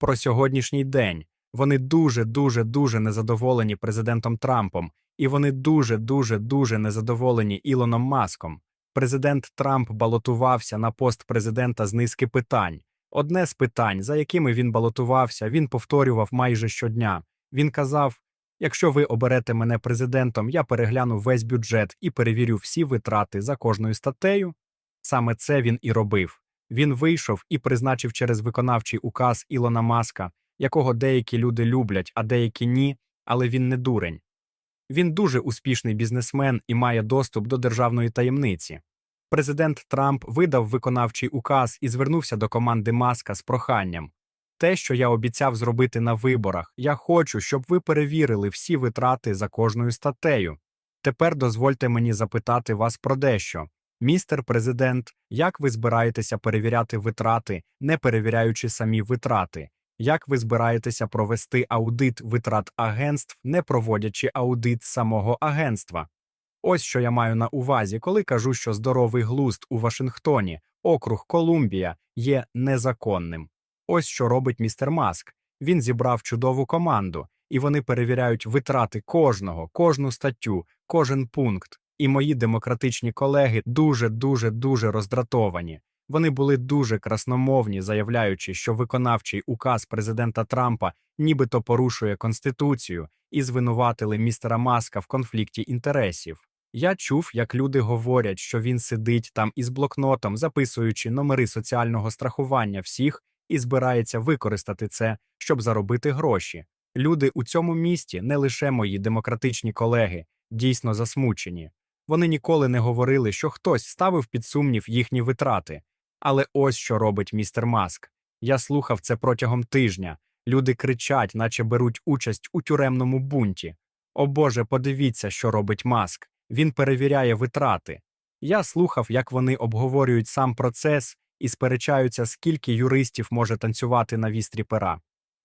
про сьогоднішній день. Вони дуже, дуже, дуже незадоволені президентом Трампом, і вони дуже, дуже, дуже незадоволені Ілоном Маском. Президент Трамп балотувався на пост президента з низки питань. Одне з питань, за якими він балотувався, він повторював майже щодня. Він казав: якщо ви оберете мене президентом, я перегляну весь бюджет і перевірю всі витрати за кожною статтею. Саме це він і робив. Він вийшов і призначив через виконавчий указ Ілона Маска, якого деякі люди люблять, а деякі ні, але він не дурень. Він дуже успішний бізнесмен і має доступ до державної таємниці. Президент Трамп видав виконавчий указ і звернувся до команди Маска з проханням. Те, що я обіцяв зробити на виборах, я хочу, щоб ви перевірили всі витрати за кожною статтею. Тепер дозвольте мені запитати вас про дещо. Містер президент, як ви збираєтеся перевіряти витрати, не перевіряючи самі витрати? Як ви збираєтеся провести аудит витрат агентств, не проводячи аудит самого агентства? Ось що я маю на увазі, коли кажу, що здоровий глузд у Вашингтоні, округ Колумбія, є незаконним. Ось що робить містер Маск. Він зібрав чудову команду, і вони перевіряють витрати кожного, кожну статтю, кожен пункт. І мої демократичні колеги дуже, дуже, дуже роздратовані. Вони були дуже красномовні, заявляючи, що виконавчий указ президента Трампа нібито порушує конституцію, і звинуватили містера Маска в конфлікті інтересів. Я чув, як люди говорять, що він сидить там із блокнотом, записуючи номери соціального страхування всіх, і збирається використати це, щоб заробити гроші. Люди у цьому місті, не лише мої демократичні колеги, дійсно засмучені. Вони ніколи не говорили, що хтось ставив під сумнів їхні витрати. Але ось що робить містер Маск. Я слухав це протягом тижня. Люди кричать, наче беруть участь у тюремному бунті. О Боже, подивіться, що робить Маск. Він перевіряє витрати. Я слухав, як вони обговорюють сам процес і сперечаються, скільки юристів може танцювати на вістрі пера.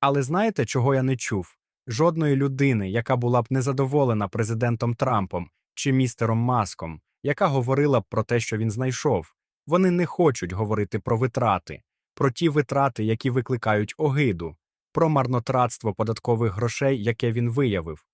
Але знаєте, чого я не чув? Жодної людини, яка була б незадоволена президентом Трампом чи містером Маском, яка говорила б про те, що він знайшов. Вони не хочуть говорити про витрати, про ті витрати, які викликають огиду, про марнотратство податкових грошей, яке він виявив.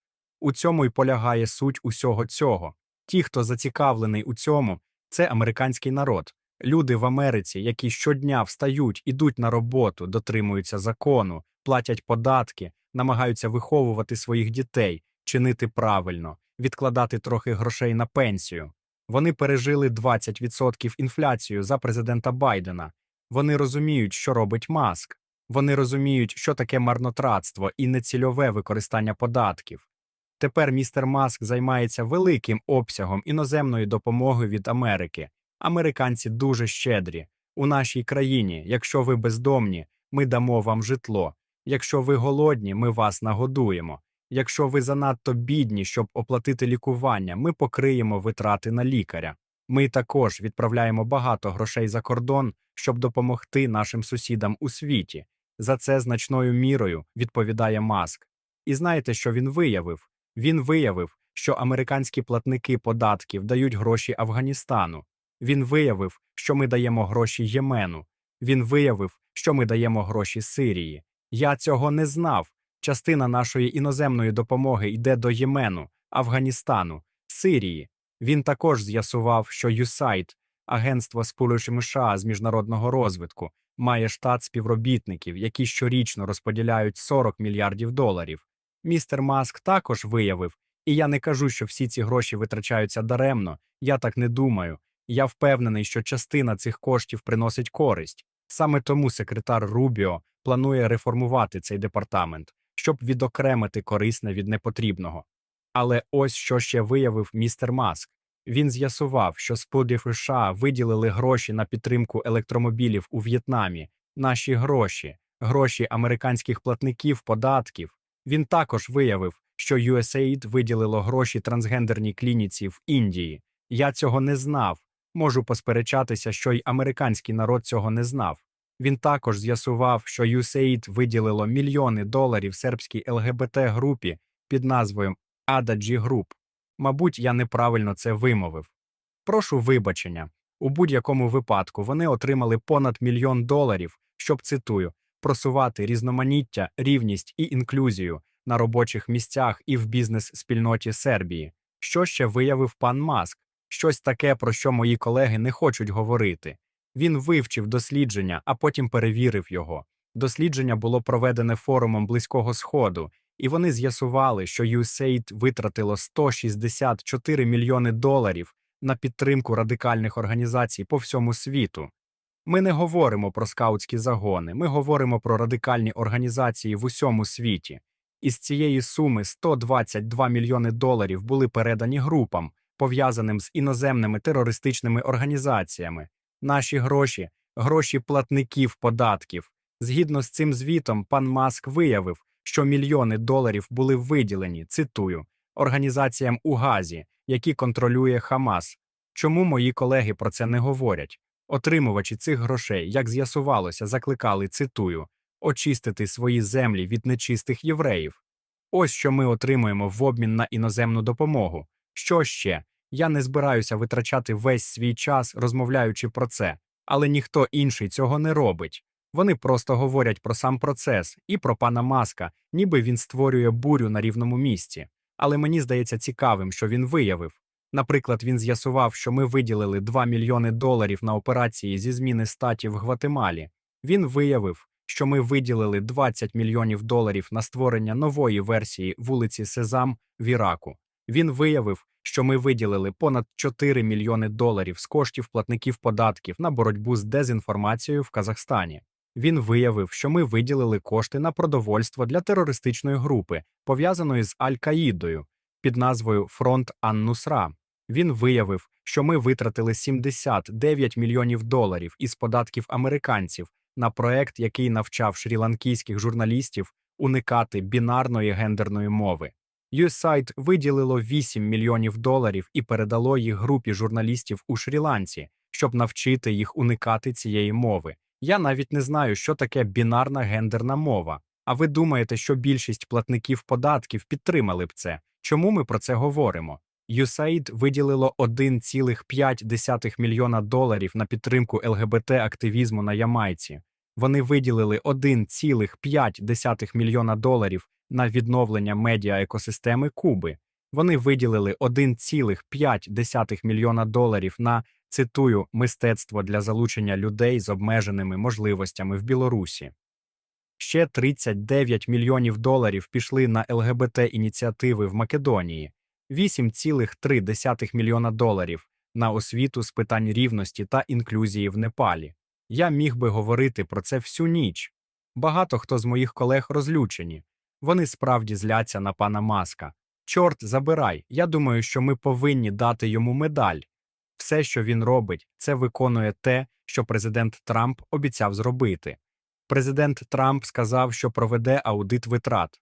У цьому й полягає суть усього цього. Ті, хто зацікавлений у цьому, це американський народ, люди в Америці, які щодня встають, ідуть на роботу, дотримуються закону, платять податки, намагаються виховувати своїх дітей, чинити правильно, відкладати трохи грошей на пенсію. Вони пережили 20% інфляцію за президента Байдена. Вони розуміють, що робить Маск. Вони розуміють, що таке марнотратство і нецільове використання податків. Тепер містер Маск займається великим обсягом іноземної допомоги від Америки. Американці дуже щедрі. У нашій країні, якщо ви бездомні, ми дамо вам житло. Якщо ви голодні, ми вас нагодуємо. Якщо ви занадто бідні, щоб оплатити лікування, ми покриємо витрати на лікаря. Ми також відправляємо багато грошей за кордон, щоб допомогти нашим сусідам у світі. За це значною мірою відповідає Маск. І знаєте, що він виявив? Він виявив, що американські платники податків дають гроші Афганістану. Він виявив, що ми даємо гроші Ємену. Він виявив, що ми даємо гроші Сирії. Я цього не знав. Частина нашої іноземної допомоги йде до Ємену, Афганістану, Сирії. Він також з'ясував, що USAID, Агентство Сполучених США з міжнародного розвитку, має штат співробітників, які щорічно розподіляють 40 мільярдів доларів. Містер Маск також виявив, і я не кажу, що всі ці гроші витрачаються даремно, я так не думаю. Я впевнений, що частина цих коштів приносить користь. Саме тому секретар Рубіо планує реформувати цей департамент, щоб відокремити корисне від непотрібного. Але ось що ще виявив містер Маск. Він з'ясував, що споди США виділили гроші на підтримку електромобілів у В'єтнамі, наші гроші, гроші американських платників податків. Він також виявив, що USAID виділило гроші трансгендерній клініці в Індії. Я цього не знав. Можу посперечатися, що й американський народ цього не знав. Він також з'ясував, що USAID виділило мільйони доларів сербській ЛГБТ-групі під назвою Ададжі Груп. Мабуть, я неправильно це вимовив. Прошу вибачення. У будь-якому випадку вони отримали понад мільйон доларів, щоб цитую, просувати різноманіття, рівність і інклюзію на робочих місцях і в бізнес-спільноті Сербії. Що ще виявив пан Маск? Щось таке, про що мої колеги не хочуть говорити. Він вивчив дослідження, а потім перевірив його. Дослідження було проведене форумом Близького Сходу, і вони з'ясували, що USAID витратило 164 мільйони доларів на підтримку радикальних організацій по всьому світу. Ми не говоримо про скаутські загони, ми говоримо про радикальні організації в усьому світі. Із цієї суми 122 мільйони доларів були передані групам, пов'язаним з іноземними терористичними організаціями. Наші гроші гроші платників податків. Згідно з цим звітом, пан Маск виявив, що мільйони доларів були виділені, цитую, організаціям у Газі, які контролює Хамас. Чому мої колеги про це не говорять? Отримувачі цих грошей, як з'ясувалося, закликали, цитую, очистити свої землі від нечистих євреїв. Ось що ми отримуємо в обмін на іноземну допомогу. Що ще? Я не збираюся витрачати весь свій час, розмовляючи про це, але ніхто інший цього не робить. Вони просто говорять про сам процес і про пана Маска, ніби він створює бурю на рівному місці. Але мені здається цікавим, що він виявив. Наприклад, він з'ясував, що ми виділили 2 мільйони доларів на операції зі зміни статі в Гватемалі. Він виявив, що ми виділили 20 мільйонів доларів на створення нової версії вулиці Сезам в Іраку. Він виявив, що ми виділили понад 4 мільйони доларів з коштів платників податків на боротьбу з дезінформацією в Казахстані. Він виявив, що ми виділили кошти на продовольство для терористичної групи, пов'язаної з Аль-Каїдою під назвою Фронт Ан-Нусра. Він виявив, що ми витратили 79 мільйонів доларів із податків американців на проект, який навчав шрі-ланкійських журналістів уникати бінарної гендерної мови. USAID виділило 8 мільйонів доларів і передало їх групі журналістів у Шрі-Ланці, щоб навчити їх уникати цієї мови. Я навіть не знаю, що таке бінарна гендерна мова. А ви думаєте, що більшість платників податків підтримали б це? Чому ми про це говоримо? USAID виділило 1,5 мільйона доларів на підтримку ЛГБТ-активізму на Ямайці. Вони виділили 1,5 мільйона доларів на відновлення медіаекосистеми Куби. Вони виділили 1,5 мільйона доларів на цитую мистецтво для залучення людей з обмеженими можливостями в Білорусі. Ще 39 мільйонів доларів пішли на ЛГБТ-ініціативи в Македонії, 8,3 мільйона доларів на освіту з питань рівності та інклюзії в Непалі. Я міг би говорити про це всю ніч. Багато хто з моїх колег розлючені. Вони справді зляться на пана Маска. Чорт, забирай. Я думаю, що ми повинні дати йому медаль. Все, що він робить, це виконує те, що президент Трамп обіцяв зробити. Президент Трамп сказав, що проведе аудит витрат.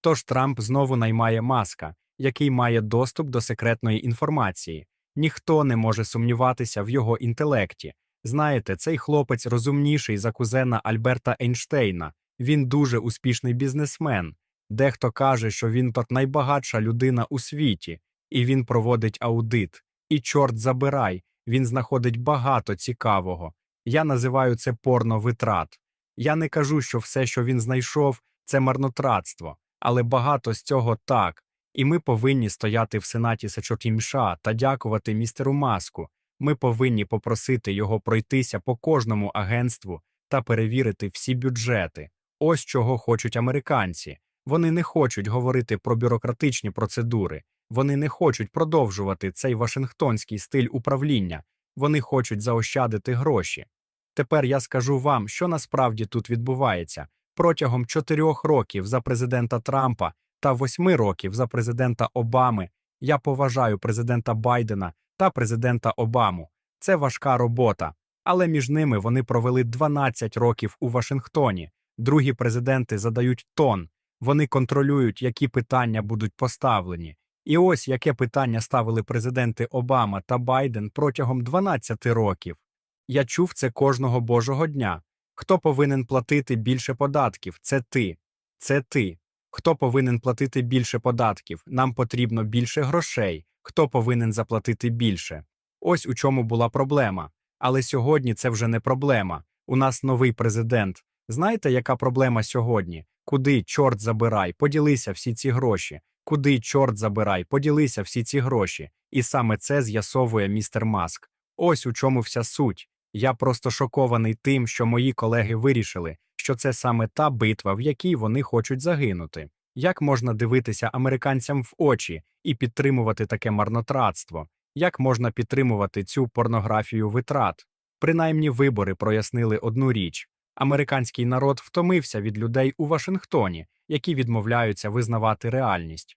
Тож Трамп знову наймає маска, який має доступ до секретної інформації. Ніхто не може сумніватися в його інтелекті. Знаєте, цей хлопець розумніший за кузена Альберта Ейнштейна. Він дуже успішний бізнесмен. Дехто каже, що він найбагатша людина у світі, і він проводить аудит. І чорт забирай, він знаходить багато цікавого. Я називаю це порно витрат. Я не кажу, що все, що він знайшов, це марнотратство, але багато з цього так. І ми повинні стояти в сенаті Сечотімша та дякувати містеру Маску. Ми повинні попросити його пройтися по кожному агентству та перевірити всі бюджети. Ось чого хочуть американці. Вони не хочуть говорити про бюрократичні процедури, вони не хочуть продовжувати цей вашингтонський стиль управління, вони хочуть заощадити гроші. Тепер я скажу вам, що насправді тут відбувається. Протягом чотирьох років за президента Трампа та восьми років за президента Обами я поважаю президента Байдена та президента Обаму. Це важка робота, але між ними вони провели 12 років у Вашингтоні. Другі президенти задають тон, вони контролюють, які питання будуть поставлені. І ось яке питання ставили президенти Обама та Байден протягом 12 років. Я чув це кожного божого дня. Хто повинен платити більше податків? Це ти. Це ти. Хто повинен платити більше податків? Нам потрібно більше грошей. Хто повинен заплатити більше? Ось у чому була проблема. Але сьогодні це вже не проблема. У нас новий президент. Знаєте, яка проблема сьогодні? Куди, чорт забирай, поділися всі ці гроші. Куди, чорт забирай, поділися всі ці гроші. І саме це з'ясовує містер Маск. Ось у чому вся суть. Я просто шокований тим, що мої колеги вирішили, що це саме та битва, в якій вони хочуть загинути. Як можна дивитися американцям в очі і підтримувати таке марнотратство? Як можна підтримувати цю порнографію витрат? Принаймні вибори прояснили одну річ: американський народ втомився від людей у Вашингтоні, які відмовляються визнавати реальність.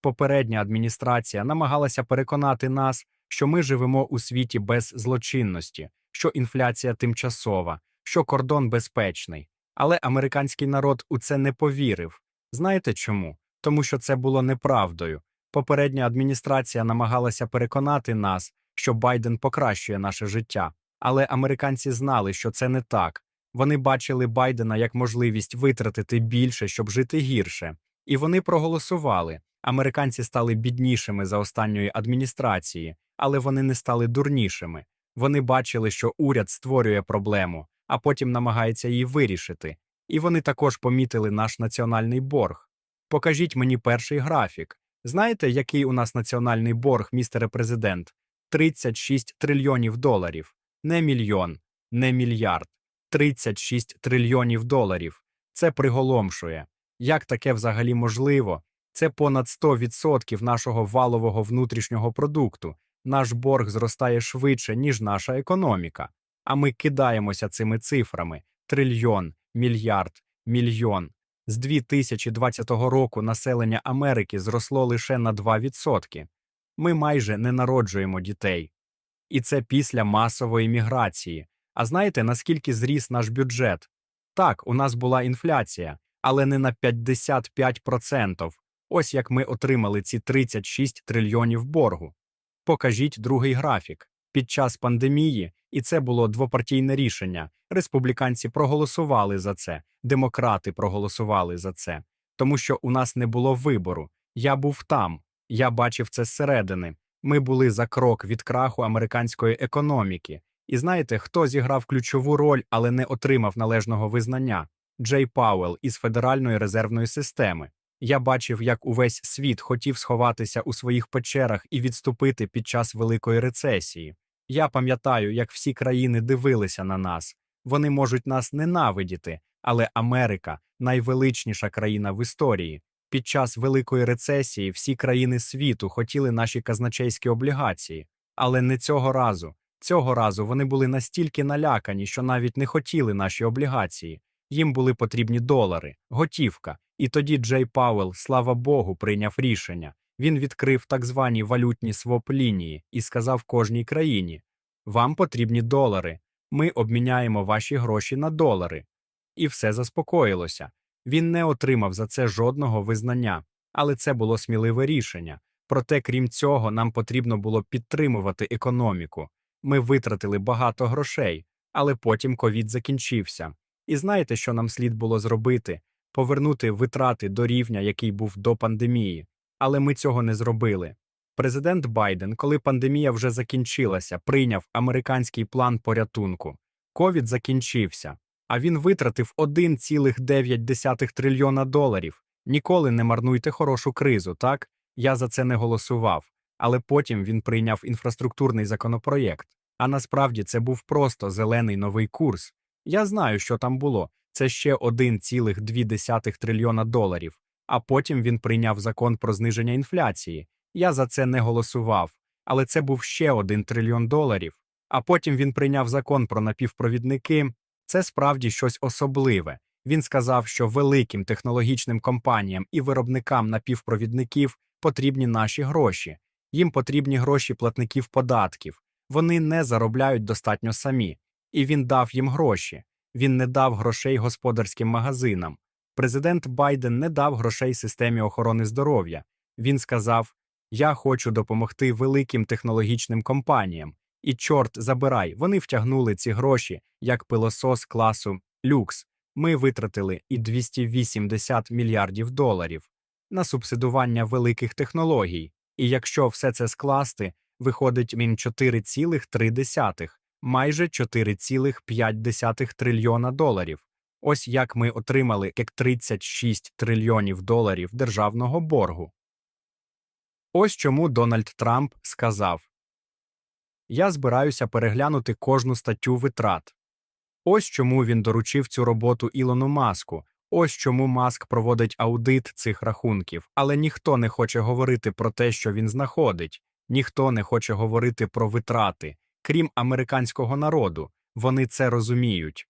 Попередня адміністрація намагалася переконати нас, що ми живемо у світі без злочинності, що інфляція тимчасова, що кордон безпечний. Але американський народ у це не повірив. Знаєте чому? Тому що це було неправдою. Попередня адміністрація намагалася переконати нас, що Байден покращує наше життя. Але американці знали, що це не так. Вони бачили Байдена як можливість витратити більше, щоб жити гірше. І вони проголосували. Американці стали біднішими за останньої адміністрації, але вони не стали дурнішими. Вони бачили, що уряд створює проблему, а потім намагається її вирішити. І вони також помітили наш національний борг. Покажіть мені перший графік. Знаєте, який у нас національний борг, містере президент? 36 трильйонів доларів. Не мільйон, не мільярд. 36 трильйонів доларів. Це приголомшує. Як таке взагалі можливо? Це понад 100% нашого валового внутрішнього продукту. Наш борг зростає швидше, ніж наша економіка. А ми кидаємося цими цифрами: трильйон, мільярд, мільйон. З 2020 року населення Америки зросло лише на 2%. Ми майже не народжуємо дітей. І це після масової міграції. А знаєте, наскільки зріс наш бюджет? Так, у нас була інфляція, але не на 55%. Ось як ми отримали ці 36 трильйонів боргу. Покажіть другий графік. Під час пандемії, і це було двопартійне рішення. Республіканці проголосували за це, демократи проголосували за це, тому що у нас не було вибору. Я був там, я бачив це зсередини. Ми були за крок від краху американської економіки. І знаєте, хто зіграв ключову роль, але не отримав належного визнання? Джей Пауел із Федеральної резервної системи. Я бачив, як увесь світ хотів сховатися у своїх печерах і відступити під час великої рецесії. Я пам'ятаю, як всі країни дивилися на нас. Вони можуть нас ненавидіти, але Америка найвеличніша країна в історії. Під час великої рецесії всі країни світу хотіли наші казначейські облігації, але не цього разу. Цього разу вони були настільки налякані, що навіть не хотіли наші облігації. Їм були потрібні долари, готівка. І тоді Джей Пауел, слава Богу, прийняв рішення. Він відкрив так звані валютні своп-лінії і сказав кожній країні: Вам потрібні долари. Ми обміняємо ваші гроші на долари. І все заспокоїлося. Він не отримав за це жодного визнання, але це було сміливе рішення. Проте, крім цього, нам потрібно було підтримувати економіку. Ми витратили багато грошей, але потім ковід закінчився. І знаєте, що нам слід було зробити? Повернути витрати до рівня, який був до пандемії. Але ми цього не зробили. Президент Байден, коли пандемія вже закінчилася, прийняв американський план порятунку. Ковід закінчився, а він витратив 1,9 трильйона доларів. Ніколи не марнуйте хорошу кризу, так? Я за це не голосував. Але потім він прийняв інфраструктурний законопроєкт. А насправді це був просто зелений новий курс. Я знаю, що там було. Це ще 1,2 трильйона доларів. А потім він прийняв закон про зниження інфляції. Я за це не голосував. Але це був ще один трильйон доларів. А потім він прийняв закон про напівпровідники. Це справді щось особливе. Він сказав, що великим технологічним компаніям і виробникам напівпровідників потрібні наші гроші. Їм потрібні гроші платників податків. Вони не заробляють достатньо самі. І він дав їм гроші. Він не дав грошей господарським магазинам. Президент Байден не дав грошей системі охорони здоров'я. Він сказав: Я хочу допомогти великим технологічним компаніям. І, чорт, забирай, вони втягнули ці гроші як пилосос класу люкс. Ми витратили і 280 мільярдів доларів на субсидування великих технологій. І якщо все це скласти, виходить мін 4,3, майже 4,5 трильйона доларів. Ось як ми отримали як 36 трильйонів доларів державного боргу. Ось чому Дональд Трамп сказав Я збираюся переглянути кожну статтю витрат. Ось чому він доручив цю роботу Ілону Маску. Ось чому Маск проводить аудит цих рахунків, але ніхто не хоче говорити про те, що він знаходить, ніхто не хоче говорити про витрати, крім американського народу. Вони це розуміють.